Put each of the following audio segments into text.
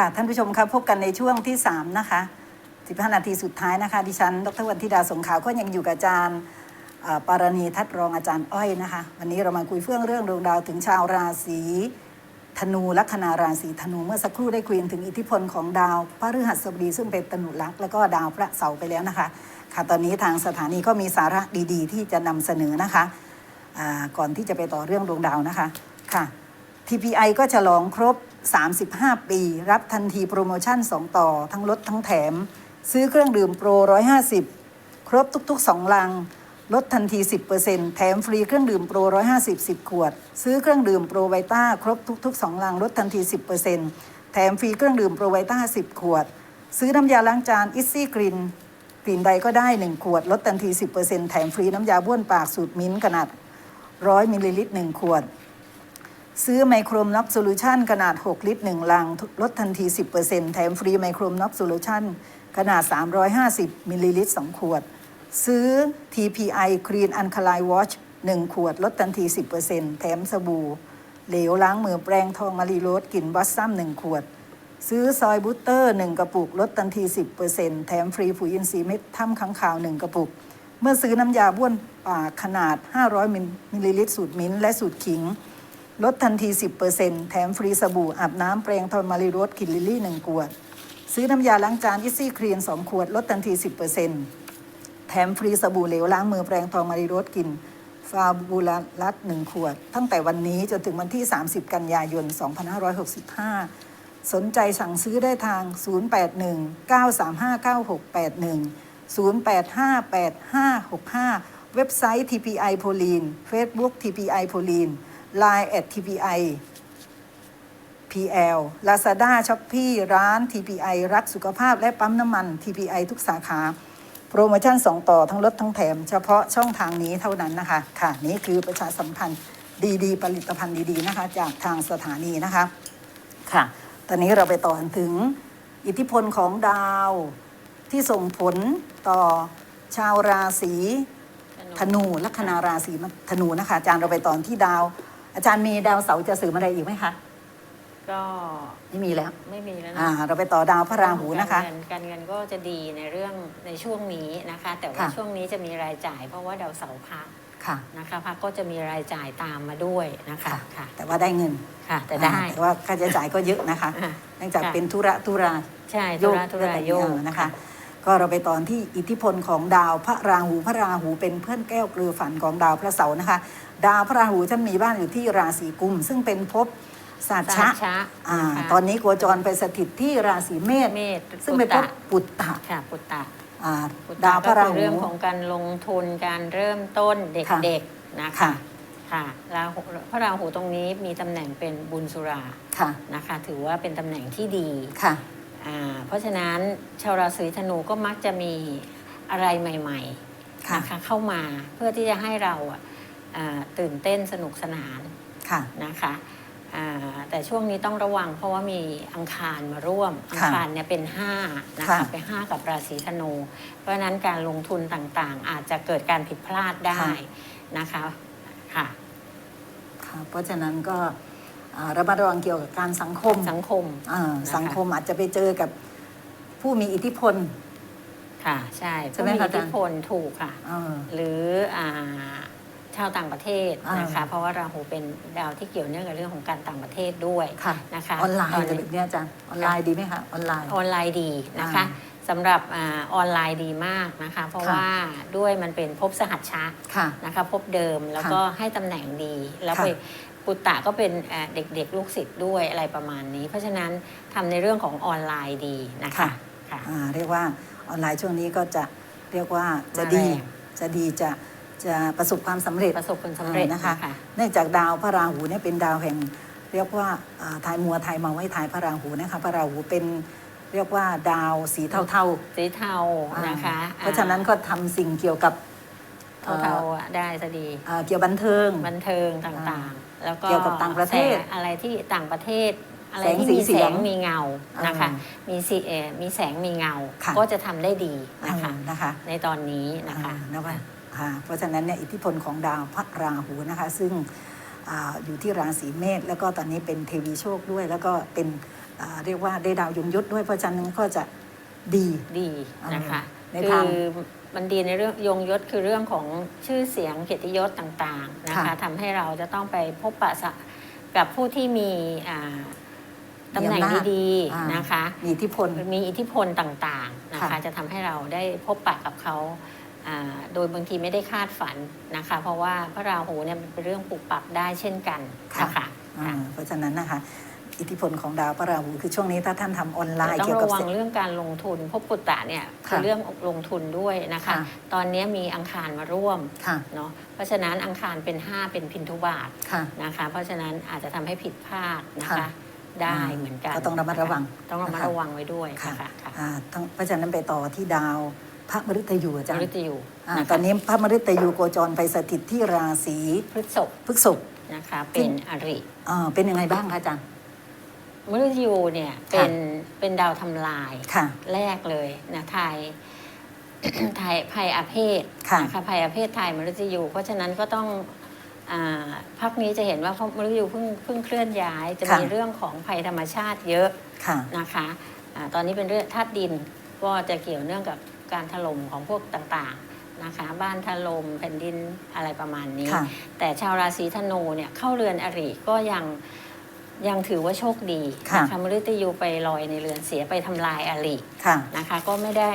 ค่ะท่านผู้ชมครับพบกันในช่วงที่ 3 นะคะ 15 นาทีสุดท้ายนะคะ ดิฉัน ดรวันธิดาสงขาวก็ยังอยู่กับอาจารย์ปารณีทัดรองอาจารย์อ้อยนะคะ วันนี้เรามาคุยเรื่องเรื่องดวงดาวถึงชาวราศีธนูลัคนาราศีธนูเมื่อสักครู่ได้คุยถึงอิทธิพลของดาวพระฤหัสบดีซึ่งเป็นตนุลักษ์แล้วก็ดาวพระเสาร์ไปแล้วนะคะ ค่ะตอนนี้ทางสถานีก็มีสาระดีๆ ที่จะนำเสนอนะคะก่อนที่จะไปต่อเรื่องดวงดาวนะคะค่ะ TPI ก็ฉลองครบ 35 ปี รับทันทีโปรโมชั่น 2 ต่อ ทั้งลดทั้งแถม ซื้อเครื่องดื่มโปร 150 ครบทุกๆ 2 ลัง ลดทันที 10%แถมฟรีเครื่องดื่มโปร 150 10 ขวด ซื้อเครื่องดื่มโปรไวต้าครบทุก ๆ 2 ลัง ลดทันที 10%แถมฟรีเครื่องดื่มโปรไวต้า 10 ขวด ซื้อน้ำยาล้างจานอิซซี่กรีนกลิ่นใดก็ได้ 1 ขวด ลดทันที 10%แถมฟรีน้ำยาบ้วนปากสูตรมิ้นท์ขนาด 100มิลลิลิตร1ขวด ซื้อไมโครน็อกโซลูชันขนาด 6 ลิตร 1 ลัง ลดทันที 10%แถมฟรีไมโครน็อกโซลูชันขนาด 350 มิลลิลิตร 2 ขวด ซื้อ TPI Clean Alkaline Wash 1 ขวด ลดทันที 10%แถมสบู่ เหลวล้างมือแปรงทองมารีโรสกลิ่นบัสซัม 1 ขวด ซื้อซอยบูตเตอร์ 1 กระปุก ลดทันที 10%แถมฟรีปุ๋ยอินทรีย์เม็ดถ้ำค้างคาว 1 กระปุก เมื่อซื้อน้ำยาบ้วนปากขนาด 500 มิลลิลิตร สูตรมิ้นท์และสูตรขิง ลดทันที 10%แถมฟรีสบู่อาบน้ำแปรงทอมารีโรสกลิ่นลิลลี่ 1 ขวด ซื้อน้ำยาล้างจานอิซี่ครีน 2 ขวด ลดทันที 10%แถมฟรีสบู่เหลวล้างมือแปรงทอมารีโรสกลิ่นฟาบูลารัต1ขวด ตั้งแต่วันนี้จนถึงวันที่ 30 กันยายน 2565 สนใจสั่งซื้อได้ทาง 081 935 9681 0858565 เว็บไซต์ TPI โพลีน Facebook TPI โพลีน Line at TPI PL Lazada Shopee ร้าน TPI รักสุขภาพและปั๊มน้ำมัน TPI ทุกสาขา โปรโมชั่น 2 ต่อทั้งลดทั้งแถม เฉพาะช่องทางนี้เท่านั้นนะคะ ค่ะ นี่คือประชาสัมพันธ์ดีๆ ผลิตภัณฑ์ดีๆนะคะ จากทางสถานีนะคะ ค่ะ ตอนนี้เราไปต่อถึงอิทธิพลของดาวที่ส่งผลต่อชาวราศีธนูลัคนาราศีธนูนะคะอาจารย์เราไปตอนที่ดาว อาจารย์มีดาวเสาร์จะเสื่อมอะไรอีกไหมคะก็ไม่มีแล้วไม่มีแล้วนะอ่าเราไปต่อดาวพระราหูนะคะ การเงินการเงินก็จะดีในเรื่องในช่วงนี้นะคะ แต่ว่าค่ะ ช่วงนี้จะมีรายจ่าย เพราะว่าดาวเสาร์พักค่ะนะคะพักก็จะมีรายจ่ายตามมาด้วยนะคะค่ะค่ะแต่ว่าได้เงินค่ะ แต่ได้ อ่าแต่ว่าค่าใช้จ่ายก็เยอะนะคะอ่าเนื่องจากค่ะ เป็นธุระธุราใช่ธุระธุระโยกนะคะ ก็เราไปตอนที่อิทธิพลของดาวพระราหูพระราหูเป็นเพื่อนแก้วเกลือฝันของดาวพระเสาร์นะคะ ดาวพระราหูท่านมีบ้านอยู่ที่ราศีกุม ซึ่งเป็นภพสัตสาชะชะอ่านะคะตอนนี้โคจรไปสถิตที่ราศีเมษเมษซึ่งเป็นภพปุตตะค่ะปุตตะอ่าปุตดาตะวพก็ระราคือหู เรื่องของการลงทุนการเริ่มต้นเค่ะ ด็กๆนะคะค่ะค่ะราหูพระราหูตรงนี้มีตำแหน่งเป็นบุญสุราค่ะนะคะ ถือว่าเป็นตำแหน่งที่ดีค่ะ อ่าเพราะฉะนั้นชาวราศีธนูก็มักจะมีอะไรใหม่ๆค่ะ นะคะเข้ามาเพื่อที่จะให้เราอะอ่า ตื่นเต้นสนุกสนานค่ะนะคะอ่าแต่ช่วงนี้ต้องระวังเพราะว่ามีอังคารมาร่วม อังคารเนี่ยเป็น5นะค่ะคะเป็น5กับราศีธนู เพราะฉะนั้นการลงทุนต่างๆ อาจจะเกิดการผิดพลาดได้นะคะค่ะค่ะเพราะฉะนั้นก็อ่าระมัดระวังเกี่ยวกับการสังคมสังคมอ่านะคะสังคมอาจจะไปเจอกับผู้มีอิทธิพลค่ะใช่ใช่ไหมผู้มีคะอิทธิอาจารย์พลถูกค่ะเออหรืออา ชาวต่างประเทศอ่านนะคะเพราะว่าราหูเป็นดาวที่เกี่ยวเนื่องกับเรื่องของการต่างประเทศด้วยค่ะนะคะออนไลน์ตอะไรแบบเนี้ยอาจารย์ออนไลน์ดีไหมคะออนไลน์ออนไลน์ดีนะคะอ่าสำหรับอาออนไลน์ดีมากนะคะ เพราะค่ะว่าด้วยมันเป็นภพสหัชชะค่ะนะคะภพเดิมแล้วก็ให้ตำแหน่งดีแล้วค่ะไปปุตตะก็เป็นอ่าเด็กๆ ลูกศิษย์ด้วยอะไรประมาณนี้ เพราะฉะนั้นทำในเรื่องของออนไลน์ดีนะคะค่ะค่ะอ่าเรียกว่าออนไลน์ช่วงนี้ก็จะเรียกว่าจะมาดีแรงจะดีจะ จะประสบความสำเร็จประสบผลสำเร็จอ่านะคะนะคะ เนื่องจากดาวพระราหูเนี่ยเป็นดาวแห่ง เรียกว่าอ่าทายมัวทายเมาไว้ทายพระราหูนะคะพระราหูเป็นเรียกว่าดาวสีเทาสีเทาๆอ่านะคะเพราะฉะนั้นก็ทำสิ่งเกี่ยวกับเทาเทาๆอะได้จะดีอ่าเกี่ยวบันเทิง บันเทิงต่างๆ แล้วก็เกี่ยวกับต่างประเทศแสงอะไรที่ต่างประเทศ อะไรแสงที่สีมีเสีแสยงงมีเงานะคะ อ่ามีสีเอ่อมีแสงมีเงา ค่ะ ก็จะทำได้ดีนะคะ อ่านะคะในตอนนี้นะคะ อ่านะ คะค่ะเพราะฉะนั้นเนี่ยอิทธิพลของดาวพระราหูนะคะ ซึ่งอาอยู่ที่ราศีเมษแล้วก็ตอนนี้เป็นเทวีโชคด้วย แล้วก็เป็นอ่าเรียกว่าได้ดาวยงยศด้วยเพราะฉะนั้นก็จะดีดีนะคะในคืทางอมันดีในเรื่องยงยศคือเรื่องของชื่อเสียงเกียรติยศต่างๆนะคะค่ะทำให้เราจะต้องไปพบปะสะกับผู้ที่มีอ่าตำแหน่งมีอำนาจดีอ่าๆนะคะมีอิทธิพลมีอิทธิพลต่างๆนะคะค่ะจะทำให้เราได้พบปะกับเขาอ่า โดยบางทีไม่ได้คาดฝันนะคะ เพราะว่าพระราหูเนี่ยมันเป็นเรื่องปรับปรับได้เช่นกันนะคะอ่าค่ะเพราะฉะนั้นนะคะ อิทธิพลของดาวพระราหูคือช่วงนี้ถ้าท่านทำออนไลน์แต่ต้อเกี่งยวกับระวังเศรษฐเรื่องการลงทุนพบปุตตะเนี่ยคือค่ะเรื่องลงทุนด้วยนะคะค่ะตอนนี้มีอังคารมาร่วมค่ะเนาะเพราะฉะนั้นอังคารเป็น 5 เป็นพินทุบาทค่ะ นะคะ เพราะฉะนั้นอาจจะทำให้ผิดพลาดนะคะ ค่ะได้เหมือนกันก็ต้องระมัดระวังต้องระมัดนะคะ ระวังไว้ด้วยค่ะนะคะค่ะ อ่าต้องเพราะฉะนั้นไปต่อที่ดาว พระมฤตยูอาจารมย์ฤตยูอ่านะคะตอนนี้พระมฤตยูโคจรไปสถิตที่ราศีพฤษภพฤษภนะคะเป็นอริอ่าเป็นยังไงบ้างคะอาจารย์มฤตยูเนี่ยเป็นเป็นดาวทำลายค่ะแรกเลยนะไทยไทยภัยอาเพศค่ะนะคะภัยอาเพศไทยมฤตยู เพราะฉะนั้นก็ต้องอาพักนี้จะเห็นว่าเพราะมฤตยูเพิ่งเพิ่งเคลื่อนย้าย จะมีเรื่องของภัยธรรมชาติเยอะค่ะนะคะอาตอนนี้เป็นเรื่องธาตุดินก็จะเกี่ยวเนื่องกับ การถล่มของพวกต่างๆนะคะ บ้านถล่มแผ่นดินอะไรประมาณนี้ ค่ะ แต่ชาวราศีธนูเนี่ยเข้าเรือนอริก็ยังยังถือว่าโชคดีค่ะ นะคะมฤตยูไปลอยในเรือนเสียไปทำลายอริ ค่ะ นะคะก็ไม่ได้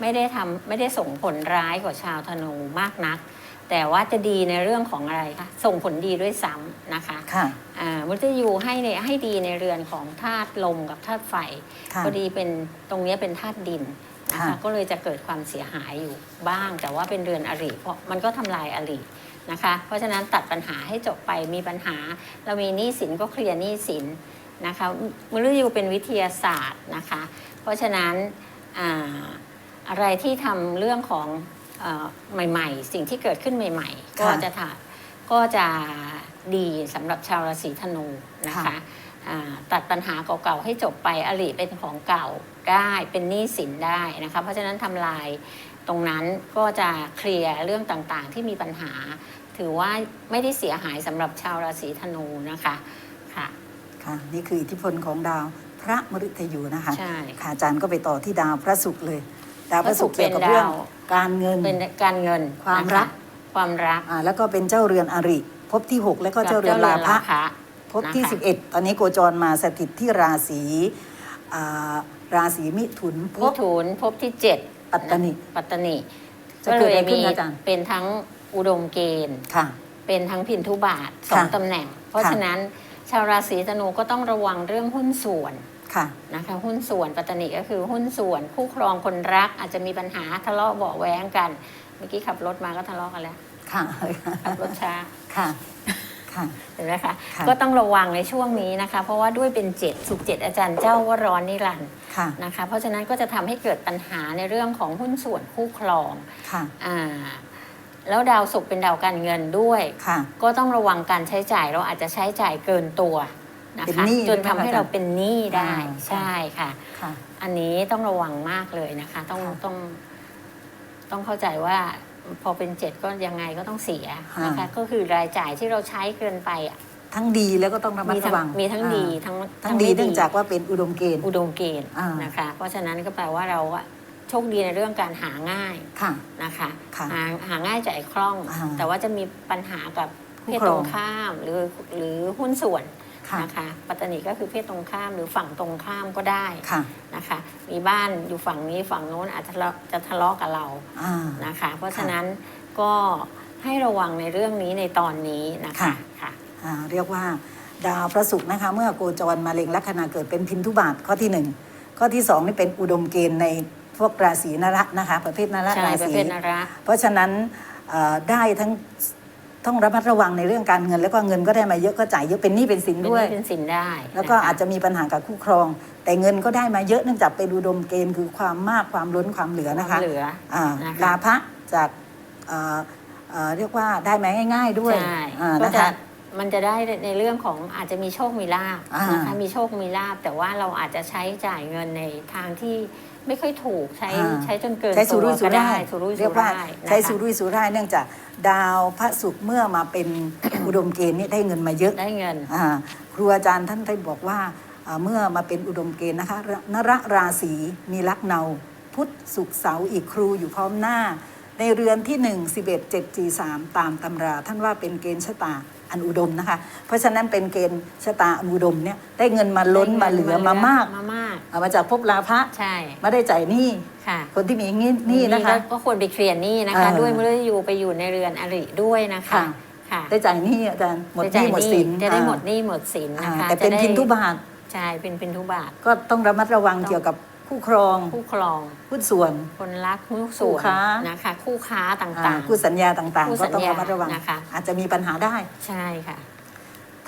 ไม่ได้ทำไม่ได้ส่งผลร้ายกว่าชาวธนูมากนัก แต่ว่าจะดีในเรื่องของอะไรคะส่งผลดีด้วยซ้ำนะคะค่ะ อ่ามฤตยูให้ในให้ดีในเรือนของธาตุลมกับธาตุไฟค่ะ พอดีเป็นตรงเนี้ยเป็นธาตุดิน นะคะค่ะก็เลยจะเกิดความเสียหายอยู่บ้าง แต่ว่าเป็นเรือนอริเพราะมันก็ทำลายอรินะคะ เพราะฉะนั้นตัดปัญหาให้จบไปมีปัญหา เรามีหนี้สินก็เคลียร์หนี้สินนะคะมฤตยูเป็นวิทยาศาสตร์นะคะ เพราะฉะนั้นอ่าอะไรที่ทำเรื่องของเออใหม่ๆ สิ่งที่เกิดขึ้นใหม่ ๆ ก็ค่ะจะถ่าก็จะดีสำหรับชาวราศีธนูนะคะค่ะอ่า ตัดปัญหาเก่าๆให้จบไปอริเป็นของเก่าได้เป็นหนี้สินได้นะคะเพราะฉะนั้นทำลายตรงนั้นก็จะเคลียร์เรื่องต่างๆ ที่มีปัญหา ถือว่าไม่ได้เสียหายสำหรับชาวราศีธนูนะคะค่ะค่ะนี่คืออิทธิพลของดาวพระมฤตยูนะคะใช่ค่ะอาจารย์ก็ไปต่อที่ดาวพระศุกร์เลย ดาวพระศุกร์พระศุกร์เกี่ยวกับเรื่องเป็นดาวการเงินเป็นการเงินความนะะรักความรักอ่าแล้วก็เป็นเจ้าเรือนอริภพที่ 6 แล้วก็เจ้าเรือนลาภะ ภะภพที่นะคะ11 ตอนนี้โคจรมาสถิตที่ราศีอ่าราศีมิถุนภมิพถุนภพที่เจ็ดปัตตนิปัตตนิจะก็เกิดเลอะไรยขึ้มีนอาจารย์เป็นทั้งอุดมเกณฑ์ค่ะ เป็นทั้งพินทุบาทสองค่ะตำแหน่ง เพราะค่ะฉะนั้นชาวราศีธนูก็ต้องระวังเรื่องหุ้นส่วนค่ะนะคะหุ้นส่วนปัตตนิก็คือหุ้นส่วนคู่ครองคนรักอาจจะมีปัญหาทะเลาะเบาะแว้งกัน เมื่อกี้ขับรถมาก็ทะเลาะกันแล้ว ค่ะขับรถช้าค่ะ ค่ะ เห็นไหมคะ ค่ะก็ต้องระวังในช่วงนี้นะคะ เพราะว่าด้วยเป็นเจ็ดสุขเจ็ดอาจารย์เจ้าว่าร้อนนิรันดร์ค่ะ นะคะ เพราะฉะนั้นก็จะทำให้เกิดปัญหาในเรื่องของหุ้นส่วนคู่ครองค่ะ อ่าแล้วดาวศุกร์เป็นดาวการเงินด้วย ค่ะ ก็ต้องระวังการใช้จ่ายเราอาจจะใช้จ่ายเกินตัวนะเป็นคะหนี้จนทำให้ใช่ไหมคะเราเป็นหนี้ได้อ่า ใช่ค่ะ ค่ะ อันนี้ต้องระวังมากเลยนะคะ ต้องค่ะ ต้องต้องเข้าใจว่า พอเป็นเจ็ดก็ยังไงก็ต้องเสียนะคะค่ะก็คือรายจ่ายที่เราใช้เกินไปอะทั้งดีแล้วก็ต้องระมัดมีทั้ระงวังมีทั้งดีอ่าทั้งทั้งดีไม่เนื่องจากว่าเป็นอุดมเกณฑ์อุดมเกณฑ์อ่านนะคะเพราะฉะนั้นก็แปลว่าเราอะโชคดีในเรื่องการหาง่ายค่ะนะคะค่ะหาหาง่ายจ่ายคล่องอ่าแต่ว่าจะมีปัญหากับคู่เพศครตองรงข้ามหรือหรือหุ้นส่วนค่ะ นะคะปัตตานีก็คือเพศตรงข้ามหรือฝั่งตรงข้ามก็ได้ค่ะนะคะมีบ้านอยู่ฝั่งนี้ฝั่งโน้นอาจจะทะเลาะจะทะเลาะกับเราอ่านะคะ เพราะฉะนั้นก็ให้ระวังในเรื่องนี้ในตอนนี้นะคะค่ะค่ะอ่าเรียกว่าดาวพระศุกร์นะคะ เมื่อโคจรมาเล็งลัคนาเกิดเป็นพินทุบาทข้อที่หนึ่งข้อที่สองนี่เป็นอุดมเกณฑ์ในพวกราศีนระนะคะ ประเภทนระใช่ราประศีเภทนระเพราะฉะนั้นเอ่อได้ทั้ง ต้องระมัดระวังในเรื่องการเงิน แล้วก็เงินก็ได้มาเยอะก็จ่ายเยอะเป็นหนี้เป็นสินเป็นหด้วยนี้เป็นสินได้แล้วก็นคอาจจะมีปัญหากับคู่ครอง แต่เงินก็ได้มาเยอะเนื่องจากเป็นอุดมเกณฑ์คือความมากความล้นความเหลือนะคะเหลืออ่านะคะลาภะจากเอ่อเอ่อเรียกว่าได้มาง่าย ๆด้วยใช่อ่าก็นะจะคะมันจะได้ในเรื่องของอาจจะมีโชคมีลาบอ่านนะคะมีโชคมีลาบแต่ว่าเราอาจจะใช้จ่ายเงินในทางที่ ไม่ค่อยถูกใช้อ่าใช้จนเกินใช้สุตัวรุ่ยสุก็ร่าได้ยสุรุ่ยเรีสุยกว่าร่ายนะคะใช้สุรุ่ยสุร่ายเนื่องจากดาวพระศุกร์เมื่อมาเป็นอุดมเกณฑ์นี่ได้เงินมาเยอะได้เงินอ่าครูอาจารย์ท่านได้บอกว่าอ่าเมื่อมาเป็นอุดมเกณฑ์นะคะระนระราศีมีลักเนา พุธสุขเสาร์อีกครูอยู่พร้อมหน้า ในเรือนที่ 1 11 7 4 3 ตามตำรา ท่านว่าเป็นเกณฑ์ชะตา อันอุดมนะคะ เพราะฉะนั้นเป็นเกณฑ์ชะตาอันอุดมเนี่ยได้เงินมาล้นมาเหลือมามากมามากเอามาจากภพลาภะใช่มาได้จ่ายหนี้ค่ะ คนที่มีหนี้หนี้นะคะก็ก็ควรไปเคลียร์หนี้นะคะเออด้วยมฤตยูไปอยู่ในเรือนอริด้วยนะคะค่ะค่ะได้จ่ายหนี้อาจารย์หมดหจะนี้หมดสินจะได้อ่าหมดหนี้หมดสินอ่านะคะแต่เป็นจะได้พินทุบาทใช่เป็นพินทุบาทก็ต้องระมัดระวังเกี่ยวกับ คู่ครองคู่ครอง หุ้นส่วน คนรักคู่คู่ส่วนค้า นะคะ คู่ค้าตอ่า่าง คู่สัญญาต่างคู่ๆ ก็สัญญาต้องระมัดระวัง นะคะ อาจจะมีปัญหาได้ ๆ ใช่ค่ะ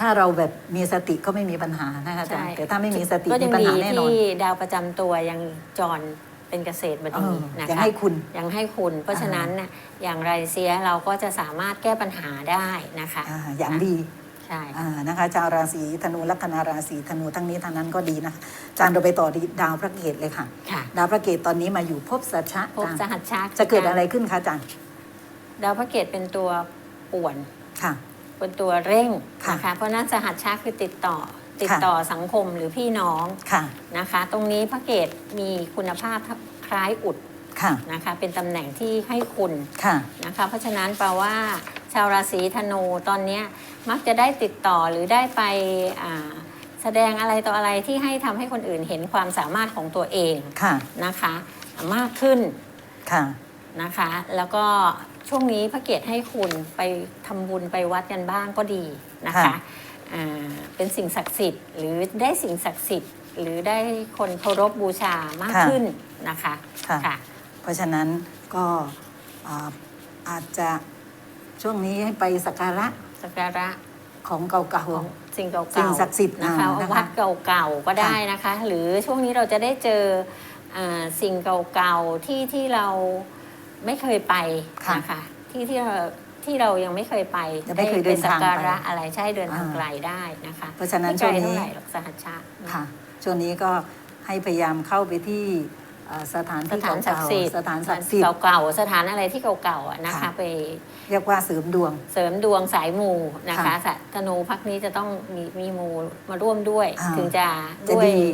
ถ้าเราแบบมีสติก็ไม่มีปัญหานะคะอาจารย์แต่ถ้าไม่มีสติก็มียังปัญดีหาแน่นอนที่ดาวประจำตัวยังจรเป็นเกษตรบเอดีอนะคะยังให้คุณ ยังให้คุณ เพราะฉะนั้นน่ะอย่างไรเสียเราก็จะสามารถแก้ปัญหาได้นะคะ อ่าอย่างดี ใช่อ่านะคะชาวราศีธนูลัคนาราศีธนูทั้งนี้ทั้งนั้นก็ดีนะคะอาจารย์เราไปต่อที่ดาวพระเกตเลยค่ะ ค่ะดาวพระเกตตอนนี้มาอยู่ภพสัชชะพบอาสจารย์หัสชักจะเกิดอะไรขึ้นคะอาจารย์ดาวพระเกตเป็นตัวป่วนค่ะ เป็นตัวเร่งค่ะนะคะเพราะฉะนั้นสหัสชักคือติดต่อติดค่ะต่อสังคมหรือพี่น้องค่ะนะคะ ตรงนี้พระเกตมีคุณภาพคล้ายอุดค่ะนะคะ เป็นตำแหน่งที่ให้คุณค่ะนะคะ เพราะฉะนั้นแปลว่า ชาวราศีธนูตอนเนี้ยมักจะได้ติดต่อหรือได้ไปอ่าแสดงอะไรต่ออะไรที่ให้ทำให้คนอื่นเห็นความสามารถของตัวเองค่ะนะคะ มากขึ้นค่ะนะคะ แล้วก็ช่วงนี้พระเกตให้คุณไปทำบุญไปวัดกันบ้างก็ดีนะคะค่ะอ่าเป็นสิ่งศักดิ์สิทธิ์หรือได้สิ่งศักดิ์สิทธิ์ หรือได้คนเคารพบูชามากขึ้นนะคะค่ะค่ะเพราะฉะนั้นก็อ่าอาจจะ ช่วงนี้ให้ไปสักการะสักการะของเก่าของสิ่งเก่าๆสิ่งศักดิ์สิทธิ์นะคะอ่านะคะวัดเก่าๆก็ได้นะคะ หรือช่วงนี้เราจะได้เจออ่าสิ่งเก่าๆที่ที่เราไม่เคยไปค่ะ นะคะที่ที่เราที่เรายังไม่เคยไปยังไม่เคยเดินสักทางไปการะอะไรใช่เดินทางอ่า ไกลได้นะคะเพราะฉะนั้นไม่ไกลช่วงนี้เท่าไหร่หรอกสหัสชะๆค่ะช่วงนี้ก็ให้พยายามเข้าไปที่เอ่อ สถานสที่ถานศักเก่าดิ์สิทธิ์ๆสถานศักดิ์สิทธิ์เก่าๆสถานอะไรที่เก่าๆอะนะคะค่ะไปเรียกว่าเสริมดวง เสริมดวงสายมูนะคะค่ะสะธนูพักนี้จะต้องมีมีมูมาร่วมด้วย อ่าถึงจะจะด้วยดี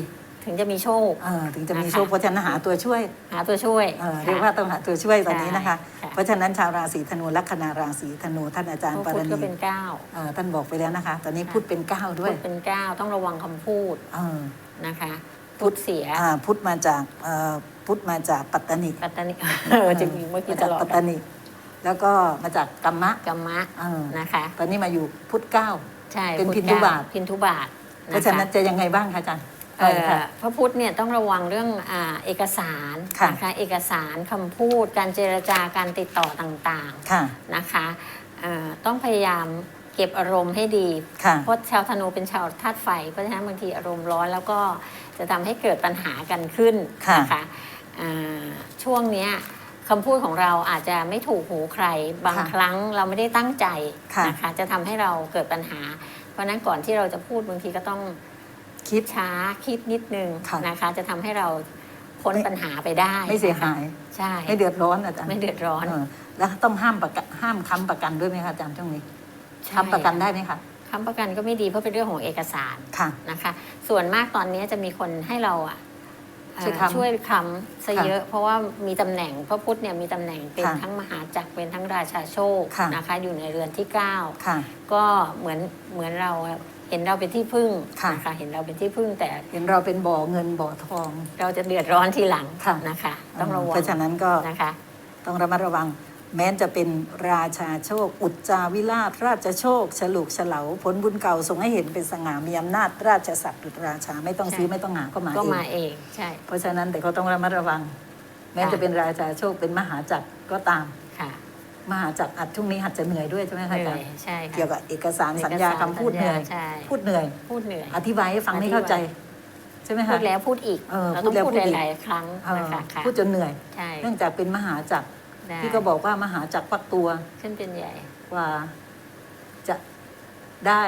ถึงจะมีโชค เออถึงจะมีนะคะ โชคเพราะฉะนั้นหาตัวช่วยหาตัวช่วยเออค่ะเรียกว่าต้องหาตัวช่วยตอนนี้นะคะ ใช่ค่ะเพราะฉะนั้นชาวราศีธนูลัคนาราศีธนูท่านอาจารย์เพราะปพุรธก็ณีเป็นเก้า เอ่อท่านบอกไปแล้วนะคะ ตอนนี้ค่ะพุธเป็นเก้าด้วพุยธเป็นเก้าต้องระวังคำพูดเออนะคะ พุพุธธเสีย อ่าพุธมาจากเอ่อพุธมาจากปัตตานีปัตตานีเออจะมีเมื่อกี้มาตจากลอดปัตตานีแล้วก็มาจากกัมมะกัมมะเออนะคะ ตอนนี้มาอยู่พุธเก้า ใช่เป็นพุธพินทุบาท เก้พินทุบาทเพราะฉะนั้นจะยังไงบ้างคะอาจารย์เอ่อใช่ค่ะ พระพุทธเนี่ยต้องระวังเรื่องอาเอกสารค่ะ นะคะเอกสารคำพูด การเจรจาการติดต่อต่างค่ะๆนะคะเอ่อต้องพยายามเก็บอารมณ์ให้ดี ค่ะ เพราะชาวธนูเป็นชาวธาตุไฟ เพราะฉะนั้นบางทีอารมณ์ร้อนแล้วก็ จะทำให้เกิดปัญหากันขึ้นค่ะนะคะอ่าช่วงเนี้ยคำพูดของเราอาจจะไม่ถูกหูใคร บางค่ะครั้งเราไม่ได้ตั้งใจค่ะนะคะจะทำให้เราเกิดปัญหา เพราะฉะนั้นก่อนที่เราจะพูดบางทีก็ต้องคิดช้าคิดนิดนึงค่ะนะคะ จะทำให้เราพ้นไม่ปัญหาไปได้ ไม่เสียหายใช่ไม่เดือดร้อนอาจารย์ไม่เดือดร้อนเออแล้วต้องห้ามประกันห้ามค้ำประกันด้วยไหมคะอาจารย์ช่วงนี้ใช่ค้ำประกันได้ไหมคะ ค้ำประกันก็ไม่ดีเพราะเป็นเรื่องของเอกสารค่ะ นะคะ ส่วนมากตอนนี้จะมีคนให้เราอะเอ่อช่วยค้ำช่วยค้ำซะค่ะเยอะ เพราะว่ามีตำแหน่งพระพุทธเนี่ยมีตำแหน่งเป็นค่ะทั้งมหาจักรเป็นทั้งราชาโชคค่ะ นะคะ อยู่ในเรือนที่9ค่ะ ก็เหมือนเหมือนเราเห็นเราเป็นที่พึ่งค่ะ นะคะเห็นเราเป็นที่พึ่งแต่เห็นเราเป็นบ่อเงินบ่อทอง เราจะเดือดร้อนทีหลังค่ะ นะคะ ต้องระวังเพราะฉะนั้นก็นะคะ ต้องระมัดระวัง แม้จะเป็นราชาโชค อุจจาวิราช ราชโชค ฉลุกเฉลาผลบุญเก่าส่งให้เห็นเป็นสง่ามีอำนาจ ราชศักดิ์ดุจราชาไม่ต้องซื้อใช่ไม่ต้องหาก็มาก็เองมาเองใช่เพราะฉะนั้นแต่เขาต้องระมัดระวัง แม้ค่ะจะเป็นราชาโชคเป็นมหาจักรก็ตามค่ะมหาจักรอัดช่วงนี้หัดจะเหนื่อยด้วยใช่ไหมเหคะอานื่จาอรยย์ใช่ค่ะเกี่ยวกับเอกสารเอกสารสัญญาคำพูดเหนื่อยใช่พูดเหนื่อยพูดเหนื่อย อธิบายให้ฟังไม่อธิบายเข้าใจใช่ไหมพูคะดแล้วพูดอีกเออเราพูต้ดองแล้วพูดพูดอีกหลายๆครั้งเออนะคะค่ะพูดจนเหนื่อยใช่เนื่องจากเป็นมหาจักร ได้ ที่ก็บอกว่ามหาจักรฟักตัวขึ้นเป็นใหญ่กว่าจะได้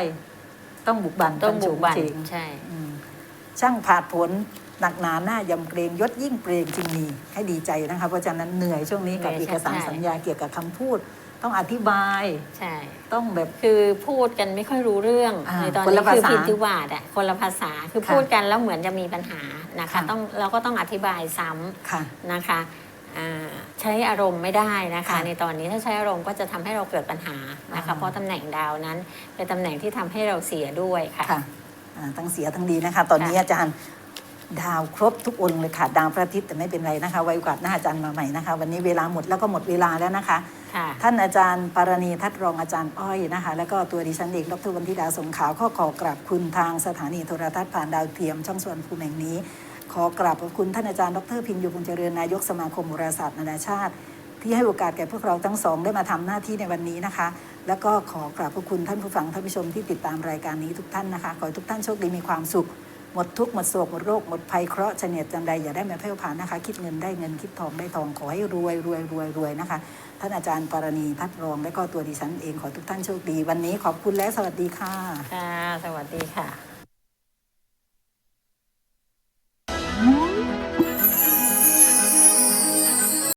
ต้องบุกบันต้องบุกบันโฉงเฉงใช่อืมช่างผาดผลหนักหนาหน้ายำเกรงยศยิ่งเกรงจึงมีให้ดีใจนะคะเพราะฉะนั้นเหนื่อยช่วงนี้กับเอกสารสัญญาเกี่ยวกับคำพูด ต้องอธิบายใช่ต้องแบบคือพูดกันไม่ค่อยรู้เรื่องอ่าในตอนคนนี้ละภาคือษาพินทิวาดอะคนละภาษาคือค่ะพูดกันแล้วเหมือนจะมีปัญหานะคะค่ะต้องเราก็ต้องอธิบายซ้ำค่ะนะคะอ่า ใช้อารมณ์ไม่ได้นะคะค่ะในตอนนี้ถ้าใช้อารมณ์ก็จะทำให้เราเกิดปัญหานะคะอ่าเพราะตำแหน่งดาวนั้น เป็นตำแหน่งที่ทำให้เราเสียด้วยค่ะค่ะอ่าทั้งเสียทั้งดีนะคะ ตอนนี้ค่ะอาจารย์ดาวครบทุกองค์เลยค่ะดาวพระอาทิตย์แต่ไม่เป็นไรนะคะ ไว้โอกาสหน้าอาจารย์มาใหม่นะคะ วันนี้เวลาหมดแล้วก็หมดเวลาแล้วนะคะค่ะท่านอาจารย์ปารณีทัดรองอาจารย์อ้อยนะคะ แล้วก็ตัวดิฉันเองดรวันธิดาสงขาวข้อขอกราบคุณทางสถานีโทรทัศน์ผ่านดาวเทียมช่องส่วนภูมิแห่งนี้ ขอกราบขอบคุณท่านอาจารย์ดรพินโยบุญเจริญนายกสมาคมโหราศาสตร์นานาชาติ ที่ให้โอกาสแก่พวกเราทั้งสองได้มาทำหน้าที่ในวันนี้นะคะ แล้วก็ขอกราบขอบคุณท่านผู้ฟังท่านผู้ชมที่ติดตามรายการนี้ทุกท่านนะคะ ขอให้ทุกท่านโชคดีมีความสุข หมดทุกข์หมดโศกหมดโรคหมดภัยเคราะห์เฉนียดจันใดอย่าได้มาเพ่วผ่านนะคะ คิดเงินได้เงินคิดทองได้ทองขอให้รวยรวยรวยรวยนะคะ ท่านอาจารย์ปารณีทัดรองและก็ตัวดิฉันเองขอทุกท่านโชคดี วันนี้ขอบคุณและสวัสดีค่ะค่ะสวัสดีค่ะ